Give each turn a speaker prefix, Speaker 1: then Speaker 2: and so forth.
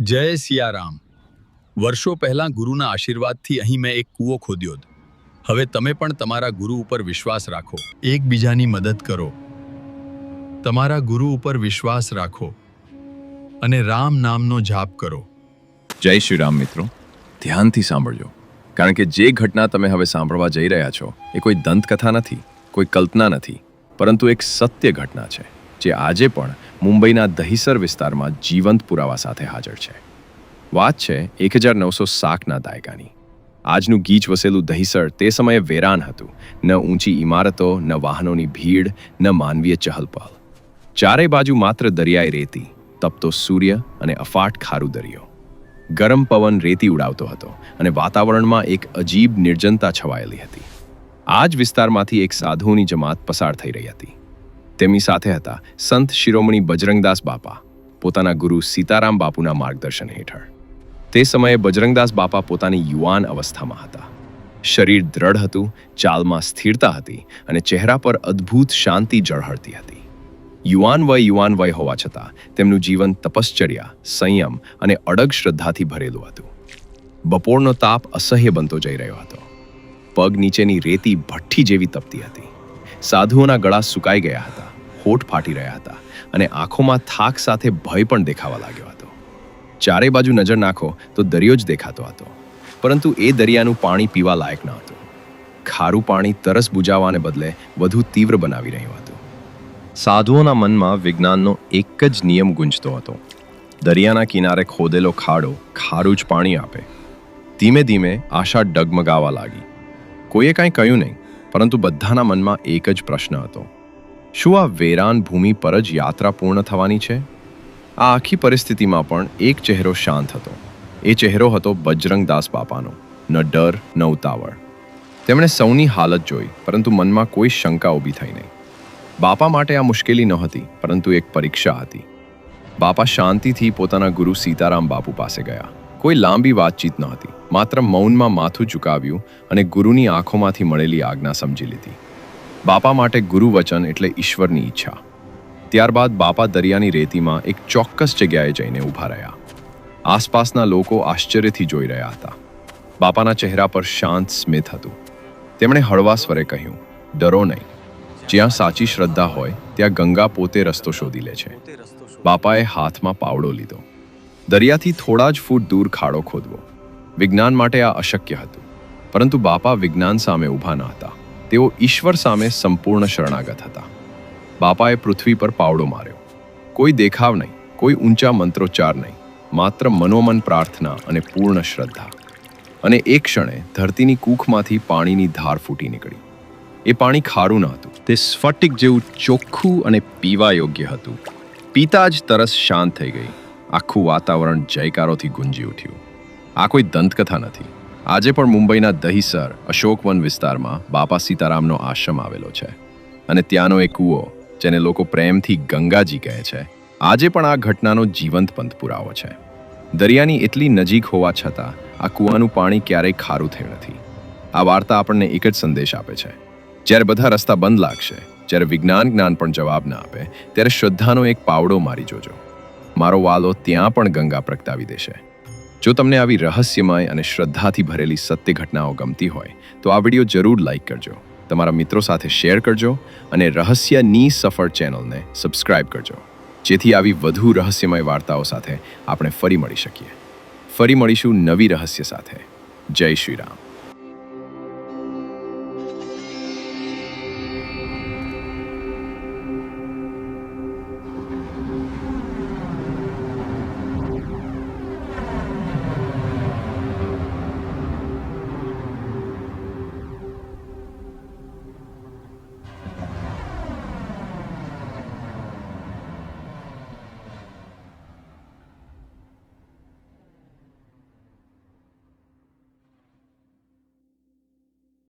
Speaker 1: જય સિયારામ. વર્ષો પહેલાં ગુરુના આશીર્વાદથી અહીં મેં એક કૂવો ખોદ્યો હવે તમે પણ તમારા ગુરુ ઉપર વિશ્વાસ રાખો. એકબીજાની મદદ કરો. તમારા ગુરુ ઉપર વિશ્વાસ રાખો અને રામ નામનો જાપ કરો.
Speaker 2: જય શ્રી રામ મિત્રો. ધ્યાનથી સાંભળજો. કારણ કે જે ઘટના તમે હવે સાંભળવા જઈ રહ્યા છો, એ કોઈ દંતકથા નથી, કોઈ કલ્પના નથી, પરંતુ એક સત્ય ઘટના છે. જે આજે પણ મુંબઈના દહીસર વિસ્તારમાં જીવંત પુરાવા સાથે હાજર છે. વાત છે એક હજાર નવસો સાકના દાયકાની. આજનું ગીચ વસેલું દહીસર તે સમયે વેરાન હતું. ન ઊંચી ઇમારતો ન વાહનોની ભીડ, ન માનવીય ચહલપહલ. ચારે બાજુ માત્ર દરિયાઈ રેતી, તપતો સૂર્ય અને અફાટ ખારું દરિયો. ગરમ પવન રેતી ઉડાવતો હતો અને વાતાવરણમાં એક અજીબ નિર્જનતા છવાયેલી હતી. આ જ વિસ્તારમાંથી એક સાધુઓની જમાત પસાર થઈ રહી હતી. તેમની સાથે હતા સંત શિરોમણી બજરંગદાસ બાપા, પોતાના ગુરુ સીતારામ બાપુના માર્ગદર્શન હેઠળ. તે સમયે બજરંગદાસ બાપા પોતાની યુવાન અવસ્થામાં હતા. શરીર દ્રઢ હતું, ચાલમાં સ્થિરતા હતી અને ચહેરા પર અદ્ભુત શાંતિ જળહળતી હતી. યુવાન વય યુવાન વય હોવા છતાં તેમનું જીવન તપશ્ચર્યા, સંયમ અને અડગ શ્રદ્ધાથી ભરેલું હતું. બપોરનો તાપ અસહ્ય બનતો જઈ રહ્યો હતો. પગ નીચેની રેતી ભઠ્ઠી જેવી તપતી હતી. સાધુઓના ગળા સુકાઈ ગયા હતા. હોઠ ફાટી રહ્યા હતા અને આંખોમાં થાક સાથે ભય પણ દેખાવા લાગ્યો હતો. ચારે બાજુ નજર નાખો તો દરિયો જ દેખાતો હતો. પરંતુ એ દરિયાનું પાણી પીવા લાયક ન હતું. ખારું પાણી તરસ બુજાવવાને બદલે વધુ તીવ્ર બનાવી રહ્યું હતું. સાધુઓના મનમાં વિજ્ઞાનનો એક જ નિયમ ગુંજતો હતો. દરિયાના કિનારે ખોદેલો ખાડો ખારું જ પાણી આપે. ધીમે ધીમે આશા ડગમગાવા લાગી. કોઈએ કાંઈ કહ્યું નહીં, પરંતુ બધાના મનમાં એક જ પ્રશ્ન હતો. શું આ વેરાન ભૂમિ પર જ યાત્રા પૂર્ણ થવાની છે? આ આખી પરિસ્થિતિમાં પણ એક ચહેરો શાંત હતો. એ ચહેરો હતો બજરંગદાસ બાપાનો, ન ડર, ન ઉતાવળ. તેમણે સૌની હાલત જોઈ, પરંતુ મનમાં કોઈ શંકા ઊભી થઈ નહીં. બાપા માટે આ મુશ્કેલી નહોતી પરંતુ એક પરીક્ષા હતી. બાપા શાંતિથી પોતાના ગુરુ સીતારામ બાપુ પાસે ગયા. કોઈ લાંબી વાતચીત નહોતી માત્ર મૌનમાં માથું ઝુકાવ્યું અને ગુરુની આંખોમાંથી મળેલી આજ્ઞા સમજી લીધી. બાપા માટે ગુરુવચન એટલે ઈશ્વરની ઈચ્છા. ત્યારબાદ બાપા દરિયાની રેતીમાં એક ચોક્કસ જગ્યાએ જઈને ઊભા રહ્યા. આસપાસના લોકો આશ્ચર્યથી જોઈ રહ્યા હતા. બાપાના ચહેરા પર શાંત સ્મિત હતું. તેમણે હળવા સ્વરે કહ્યું, ડરો નહીં. જ્યાં સાચી શ્રદ્ધા હોય, ત્યાં ગંગા પોતે રસ્તો શોધી લે છે. બાપાએ હાથમાં પાવડો લીધો. દરિયાથી થોડા જ ફૂટ દૂર ખાડો ખોદવો. વિજ્ઞાન માટે આ અશક્ય હતું. પરંતુ બાપા વિજ્ઞાન સામે ઊભા ન હતા. તેઓ ઈશ્વર સામે સંપૂર્ણ શરણાગત હતા. બાપાએ પૃથ્વી પર પાવડો માર્યો. કોઈ દેખાવ નહીં, કોઈ ઊંચા મંત્રોચ્ચાર નહીં, માત્ર મનોમન પ્રાર્થના અને પૂર્ણ શ્રદ્ધા. અને એક ક્ષણે ધરતીની કૂખમાંથી પાણીની ધાર ફૂટી નીકળી. એ પાણી ખારું ન હતું. તે સ્ફટિક જેવું ચોખ્ખું અને પીવા યોગ્ય હતું. પીતા જ તરસ શાંત થઈ ગઈ. આખું વાતાવરણ જયકારોથી ગુંજી ઉઠ્યું. આ કોઈ દંતકથા નથી. આજે પણ મુંબઈના દહીસર અશોકવન વિસ્તારમાં બાપા સીતારામનો આશ્રમ આવેલો છે. અને ત્યાંનો એક કૂવો, જેને લોકો પ્રેમથી ગંગાજી કહે છે, આજે પણ આ ઘટનાનો જીવંત પંથ પુરાવો છે. દરિયાની એટલી નજીક હોવા છતાં આ કૂવાનું પાણી ક્યારેય ખારું થયું નથી. આ વાર્તા આપણને એક જ સંદેશ આપે છે. જ્યારે બધા રસ્તા બંધ લાગશે, જ્યારે વિજ્ઞાન જ્ઞાન પણ જવાબ ના આપે, ત્યારે શ્રદ્ધાનો એક પાવડો મારી જોજો. મારો વાલો ત્યાં પણ ગંગા પ્રગટાવી દેશે. જો તમને આવી રહસ્યમય અને શ્રદ્ધાથી ભરેલી સત્ય ઘટનાઓ ગમતી હોય, તો આ વીડિયો જરૂર લાઇક કરજો. તમારા મિત્રો સાથે શેર કરજો અને રહસ્યની સફળ ચેનલને સબસ્ક્રાઇબ કરજો. જેથી આવી વધુ રહસ્યમય વાર્તાઓ સાથે આપણે ફરી મળી શકીએ. ફરી મળીશું નવી રહસ્ય સાથે. જય શ્રી રામ.